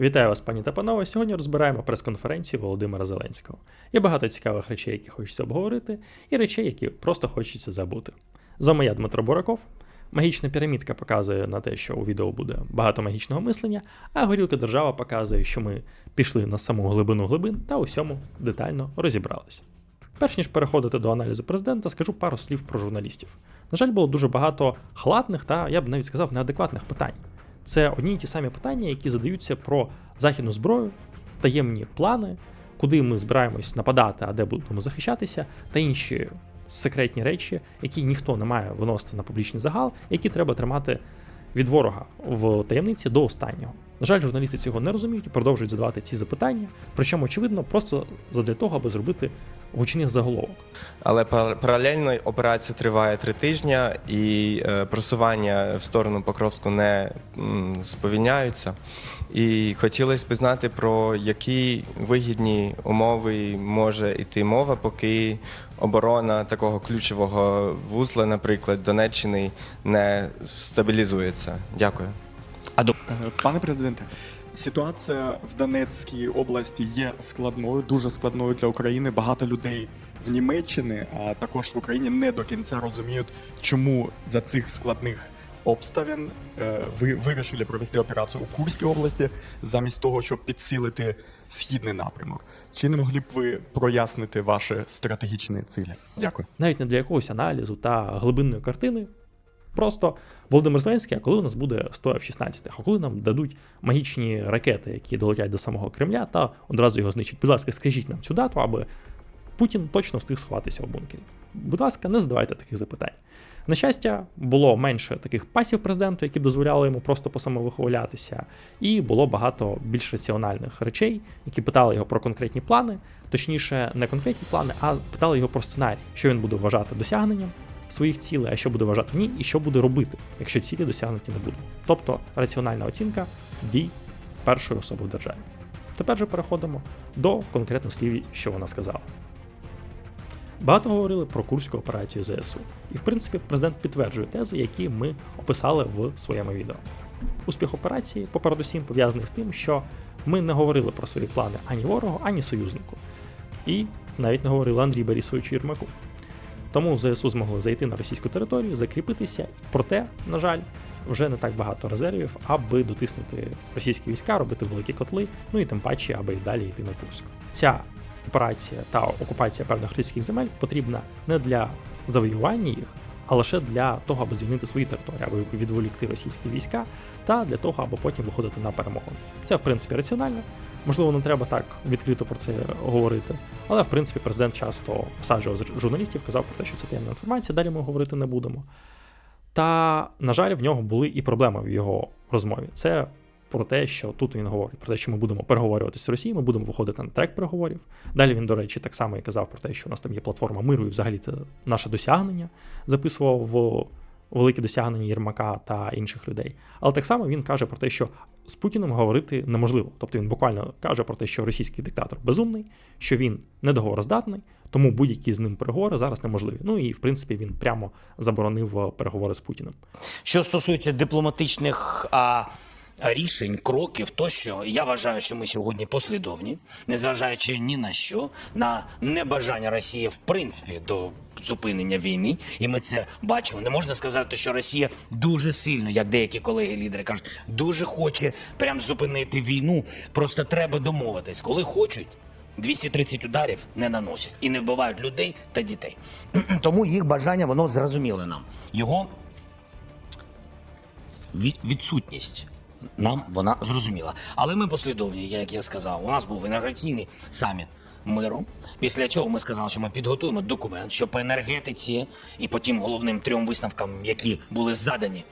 Вітаю вас, пані та панове. Сьогодні розбираємо прес-конференцію Володимира Зеленського. Є багато цікавих речей, які хочеться обговорити, і речей, які просто хочеться забути. З вами я Дмитро Бураков. Магічна пірамідка показує на те, що у відео буде багато магічного мислення, а горілка держава показує, що ми пішли на саму глибину глибин та усьому детально розібралися. Перш ніж переходити до аналізу президента, скажу пару слів про журналістів. На жаль, було дуже багато халатних та, я б навіть сказав, неадекватних питань. Це одні й ті самі питання, які задаються про західну зброю, таємні плани, куди ми збираємось нападати, а де будемо захищатися, та інші секретні речі, які ніхто не має виносити на публічний загал, які треба тримати від ворога в таємниці до останнього. На жаль, журналісти цього не розуміють і продовжують задавати ці запитання, причому, очевидно, просто задля того, аби зробити гучних заголовок. Але пар- паралельно операція триває три тижні, і е, просування в сторону Покровську не сповільняються. І хотілося б знати, про які вигідні умови може йти мова, поки оборона такого ключового вузла, наприклад, Донеччини, не стабілізується. Дякую. Е, Пане президенте, ситуація в Донецькій області є складною, дуже складною для України. Багато людей в Німеччині, а також в Україні не до кінця розуміють, чому за цих складних обставин е, ви вирішили провести операцію у Курській області замість того, щоб підсилити східний напрямок. Чи не могли б ви прояснити ваші стратегічні цілі? Дякую. навіть не для якогось аналізу та глибинної картини. Просто Володимир Зеленський, а коли у нас буде 100 F-16, а коли нам дадуть магічні ракети, які долетять до самого Кремля, та одразу його знищать. Будь ласка, скажіть нам цю дату, аби Путін точно встиг сховатися в бункері. Будь ласка, не задавайте таких запитань. На щастя, було менше таких пасів президенту, які дозволяли йому просто посамовихвалятися, і було багато більш раціональних речей, які питали його про конкретні плани, точніше, не конкретні плани, а питали його про сценарій, що він буде вважати досягненням своїх цілей, а що буде вважати ні, і що буде робити, якщо цілі досягнуті не будуть. Тобто раціональна оцінка дій першої особи в державі. Тепер же переходимо до конкретних слів, що вона сказала. Багато говорили про курську операцію ЗСУ, і в принципі президент підтверджує тези, які ми описали в своєму відео. Успіх операції, попередусім, пов'язаний з тим, що ми не говорили про свої плани ані ворогу, ані союзнику, і навіть не говорили Андрій Борисовичу Єрмаку. Тому ЗСУ змогли зайти на російську територію, закріпитися, проте, на жаль, вже не так багато резервів, аби дотиснути російські війська, робити великі котли, ну і тим паче, аби й далі йти на турську. Ця операція та окупація певних російських земель потрібна не для завоювання їх, а лише для того, аби звільнити свої території, аби відволікти російські війська, та для того, аби потім виходити на перемогу. Це в принципі раціонально. Можливо, не треба так відкрито про це говорити, але в принципі президент часто посаджував журналістів, казав про те, що це таємна інформація, далі ми говорити не будемо. Та, на жаль, в нього були і проблеми в його розмові. Це про те, що тут він говорить, про те, що ми будемо переговорювати з Росією, ми будемо виходити на трек переговорів. Далі він, до речі, так само і казав про те, що у нас там є платформа миру, і взагалі це наше досягнення. Записував в великі досягнення Єрмака та інших людей. Але так само він каже про те, що з Путіним говорити неможливо. Тобто він буквально каже про те, що російський диктатор безумний, що він недоговороздатний, тому будь-які з ним переговори зараз неможливі. Ну і в принципі він прямо заборонив е, переговори з Путіним. Що стосується дипломатичних а, рішень, кроків, тощо я вважаю, що ми сьогодні послідовні, незважаючи ні на що, на небажання Росії в принципі до зупинення війни, і ми це бачимо. Не можна сказати, що Росія дуже сильно, як деякі колеги-лідери кажуть, дуже хоче прям зупинити війну. Просто треба домовитись, коли хочуть. 230 ударів не наносять і не вбивають людей та дітей. Тому їх бажання воно зрозуміле нам. Його відсутність. Нам вона зрозуміла. Але ми послідовні, як я сказав. У нас був інавгураційний саміт миру. Після цього ми сказали, що ми підготуємо документ, що по енергетиці і по тим головним трьом висновкам, які були задані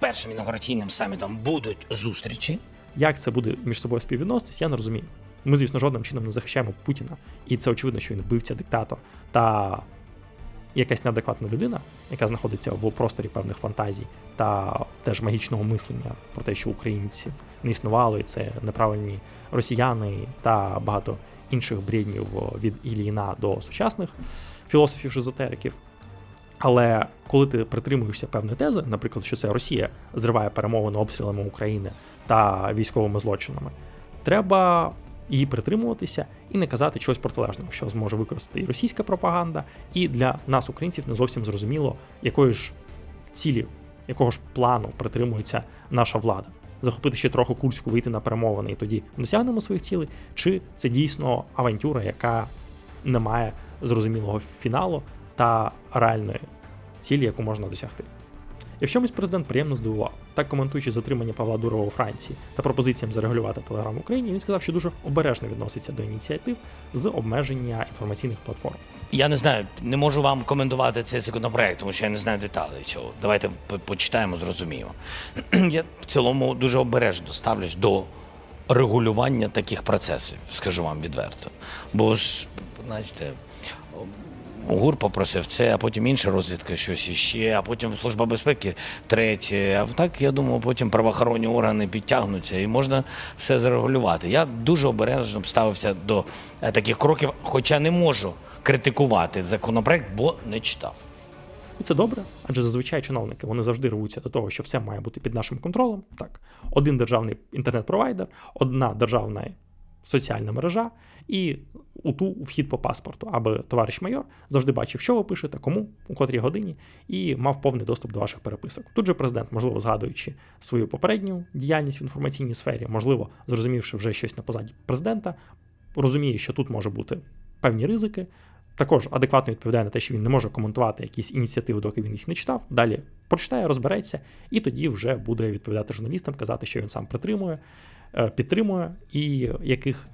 першим інавгураційним самітом, будуть зустрічі. Як це буде між собою співвідноситись, я не розумію. Ми, звісно, жодним чином не захищаємо Путіна, і це очевидно, що він вбивця диктатор та якась неадекватна людина, яка знаходиться в просторі певних фантазій та теж магічного мислення про те, що українців не існувало, і це неправильні росіяни та багато інших бреднів від Іліна до сучасних філософів-езотериків. Але коли ти притримуєшся певної тези, наприклад, що це Росія зриває перемовини обстрілами України та військовими злочинами, треба її притримуватися і не казати чогось протилежного, що зможе використати і російська пропаганда, і для нас, українців, не зовсім зрозуміло, якої ж цілі, якого ж плану притримується наша влада. Захопити ще трохи Курську, вийти на перемовини, і тоді досягнемо своїх цілей, чи це дійсно авантюра, яка не має зрозумілого фіналу та реальної цілі, яку можна досягти. І в чомусь президент приємно здивував. Так коментуючи затримання Павла Дурова у Франції та пропозиціям зарегулювати Телеграм в Україні, він сказав, що дуже обережно відноситься до ініціатив з обмеження інформаційних платформ. Я не знаю, не можу вам коментувати цей законопроект, тому що я не знаю деталей цього. Давайте почитаємо, зрозуміємо. Я в цілому дуже обережно ставлюсь до регулювання таких процесів, скажу вам відверто. Бо ж, знаєте, ГУР попросив це, а потім інша розвідка щось іще, а потім Служба безпеки третє. А так, я думаю, потім правоохоронні органи підтягнуться і можна все зарегулювати. Я дуже обережно ставився до е, таких кроків, хоча не можу критикувати законопроект, бо не читав. І це добре, адже зазвичай чиновники вони завжди рвуться до того, що все має бути під нашим контролем. Так, один державний інтернет-провайдер, одна державна соціальна мережа і у ту вхід по паспорту, аби товариш майор завжди бачив, що ви пишете, кому, у котрій годині, і мав повний доступ до ваших переписок. Тут же президент, можливо, згадуючи свою попередню діяльність в інформаційній сфері, можливо, зрозумівши вже щось на позаді президента, розуміє, що тут може бути певні ризики. Також адекватно відповідає на те, що він не може коментувати якісь ініціативи, доки він їх не читав. Далі прочитає, розбереться, і тоді вже буде відповідати журналістам, казати, що він сам притримує, підтримує і яких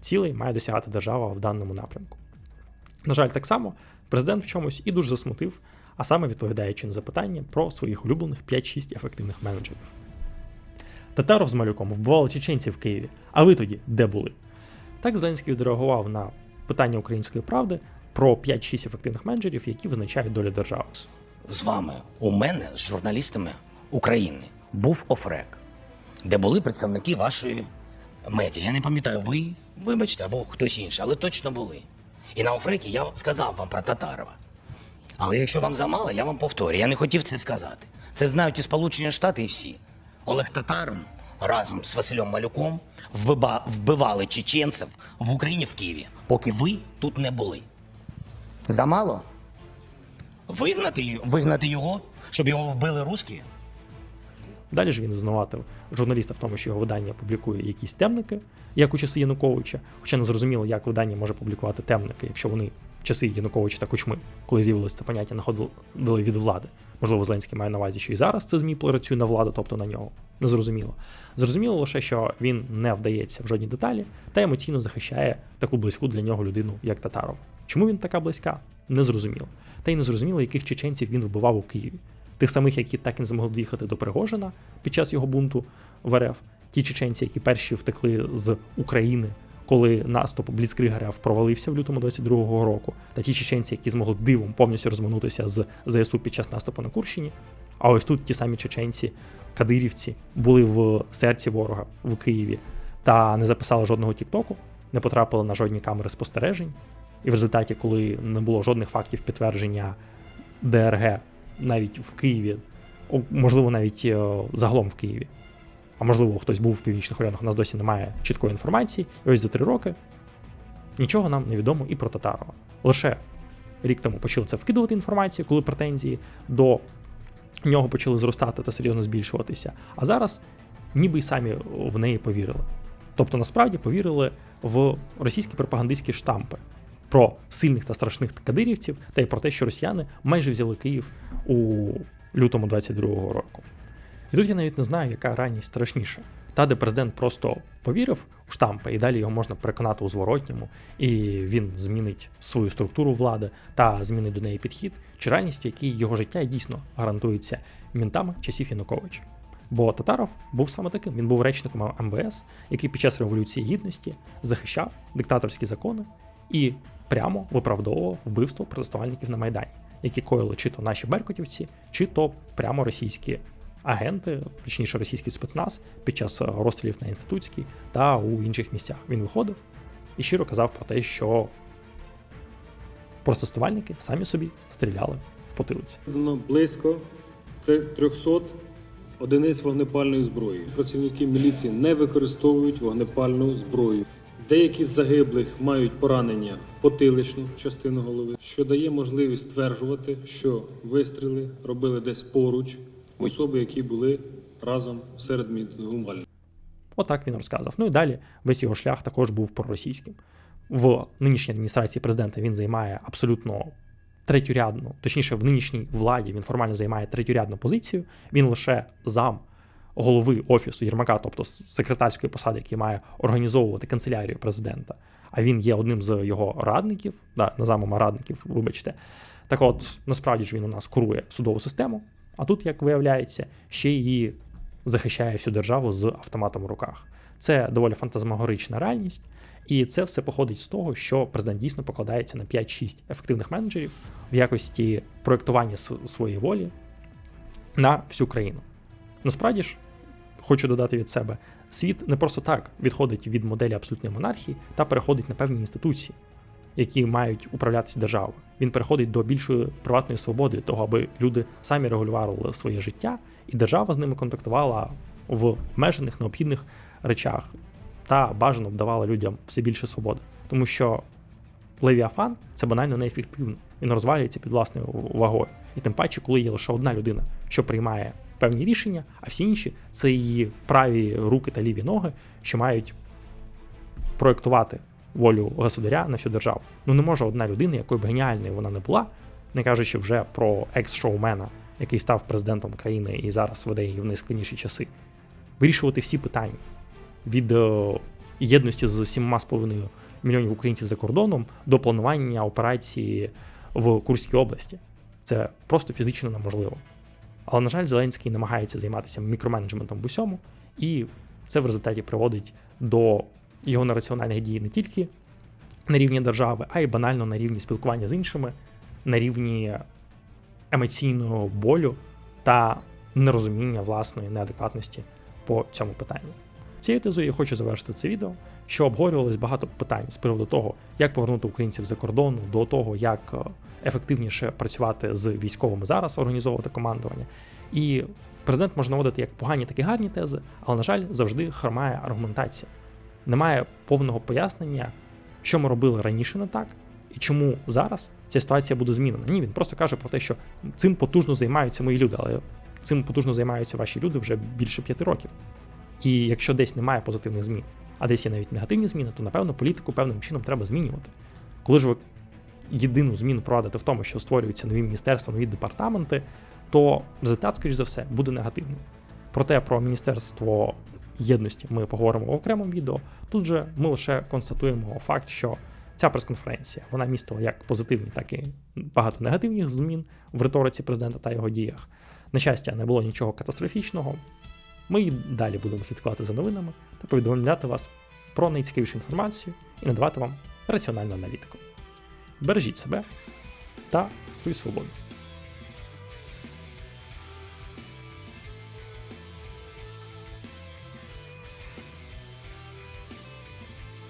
цілей має досягати держава в даному напрямку. На жаль, так само президент в чомусь і дуже засмутив, а саме відповідаючи на запитання про своїх улюблених 5-6 ефективних менеджерів. Татаров з малюком вбивали чеченців в Києві. А ви тоді де були? Так Зеленський відреагував на питання української правди про 5-6 ефективних менеджерів, які визначають долю держави. з вами у мене з журналістами України був офрек, де були представники вашої медіа. Я не пам'ятаю, ви, вибачте, або хтось інший, але точно були. І на офрекі я сказав вам про Татарова. Але якщо вам замало, я вам повторю. Я не хотів це сказати. Це знають і Сполучені Штати, і всі. Олег Татарин разом з Василем Малюком вбива- вбивали чеченців в Україні в Києві, поки ви тут не були. Замало? Вигнати, вигнати його, щоб його вбили русські? Далі ж він звинуватив журналіста в тому, що його видання публікує якісь темники, як у часи Януковича. Хоча не зрозуміло, як видання може публікувати темники, якщо вони в часи Януковича та Кучми, коли з'явилося це поняття, находили від влади. Можливо, Зеленський має на увазі, що і зараз це ЗМІ працює на владу, тобто на нього. Не зрозуміло. Зрозуміло лише, що він не вдається в жодні деталі та емоційно захищає таку близьку для нього людину, як Татаров. Чому він така близька? Не зрозуміло. Та й не зрозуміло, яких чеченців він вбивав у Києві. Тих самих, які так і не змогли доїхати до Пригожина під час його бунту в РФ, ті чеченці, які перші втекли з України, коли наступ Бліцкригера провалився в лютому 22-го року, та ті чеченці, які змогли дивом повністю розминутися з ЗСУ під час наступу на Курщині. А ось тут ті самі чеченці, кадирівці, були в серці ворога в Києві та не записали жодного тіктоку, не потрапили на жодні камери спостережень. І в результаті, коли не було жодних фактів підтвердження ДРГ навіть в Києві, можливо, навіть е, загалом в Києві. А можливо, хтось був в північних районах, у нас досі немає чіткої інформації. І ось за три роки нічого нам не відомо і про Татарова. Лише рік тому почали це вкидувати інформацію, коли претензії до нього почали зростати та серйозно збільшуватися. А зараз ніби й самі в неї повірили. Тобто, насправді повірили в російські пропагандистські штампи про сильних та страшних кадирівців, та й про те, що росіяни майже взяли Київ у лютому 22-го року. І тут я навіть не знаю, яка ранність страшніша. Та, де президент просто повірив у штампи, і далі його можна переконати у зворотньому, і він змінить свою структуру влади та змінить до неї підхід, чи ранність, в якій його життя дійсно гарантується мінтами часів Януковича. Бо Татаров був саме таким. Він був речником МВС, який під час Революції Гідності захищав диктаторські закони і прямо виправдовував вбивство протестувальників на Майдані, які коїли чи то наші беркутівці, чи то прямо російські агенти, точніше російський спецназ під час розстрілів на інститутській та у інших місцях. Він виходив і щиро казав про те, що протестувальники самі собі стріляли в потилиці. Близько три- 300 одиниць вогнепальної зброї. Працівники міліції не використовують вогнепальну зброю. Деякі з загиблих мають поранення в потиличну частину голови, що дає можливість стверджувати, що вистріли робили десь поруч особи, які були разом серед мітингувальників. Отак він розказав. Ну і далі весь його шлях також був проросійським. В нинішній адміністрації президента він займає абсолютно третюрядну, точніше, в нинішній владі він формально займає третюрядну позицію. Він лише зам голови офісу Єрмака, тобто секретарської посади, який має організовувати канцелярію президента. А він є одним з його радників, да, назамом радників, вибачте. Так от, насправді ж він у нас курує судову систему, а тут, як виявляється, ще її захищає всю державу з автоматом в руках. Це доволі фантазмагорична реальність, і це все походить з того, що президент дійсно покладається на 5-6 ефективних менеджерів в якості проєктування своєї волі на всю країну. Насправді ж, хочу додати від себе, світ не просто так відходить від моделі абсолютної монархії та переходить на певні інституції, які мають управлятися державою. Він переходить до більшої приватної свободи, того, аби люди самі регулювали своє життя, і держава з ними контактувала в обмежених необхідних речах та бажано давала людям все більше свободи. Тому що Левіафан це банально неефективно. Він розвалюється під власною вагою. І тим паче, коли є лише одна людина, що приймає певні рішення, а всі інші це її праві руки та ліві ноги, що мають проєктувати волю государя на всю державу. Ну не може одна людина, якою б геніальною вона не була, не кажучи вже про екс-шоумена, який став президентом країни і зараз веде її в найскладніші часи, вирішувати всі питання від е, єдності з 7,5 мільйонів українців за кордоном до планування операції в Курській області. Це просто фізично неможливо. Але, на жаль, Зеленський намагається займатися мікроменеджментом в усьому, і це в результаті приводить до його нераціональних дій не тільки на рівні держави, а й банально на рівні спілкування з іншими, на рівні емоційного болю та нерозуміння власної неадекватності по цьому питанню. Цією тезою я хочу завершити це відео, що обговорювалось багато питань з приводу того, як повернути українців за кордону, до того, як е, ефективніше працювати з військовими зараз, організовувати командування. І президент може наводити як погані, так і гарні тези, але, на жаль, завжди хромає аргументація. Немає повного пояснення, що ми робили раніше не так, і чому зараз ця ситуація буде змінена. Ні, він просто каже про те, що цим потужно займаються мої люди, але цим потужно займаються ваші люди вже більше п'яти років. І якщо десь немає позитивних змін, а десь є навіть негативні зміни, то напевно політику певним чином треба змінювати. Коли ж ви єдину зміну проводите в тому, що створюються нові міністерства, нові департаменти, то результат, скоріш за все, буде негативний. Проте про міністерство єдності ми поговоримо в окремому відео. Тут же ми лише констатуємо факт, що ця прес-конференція вона містила як позитивні, так і багато негативних змін в риториці президента та його діях. На щастя, не було нічого катастрофічного. Ми і далі будемо слідкувати за новинами та повідомляти вас про найцікавішу інформацію і надавати вам раціональну аналітику. Бережіть себе та свою свободу.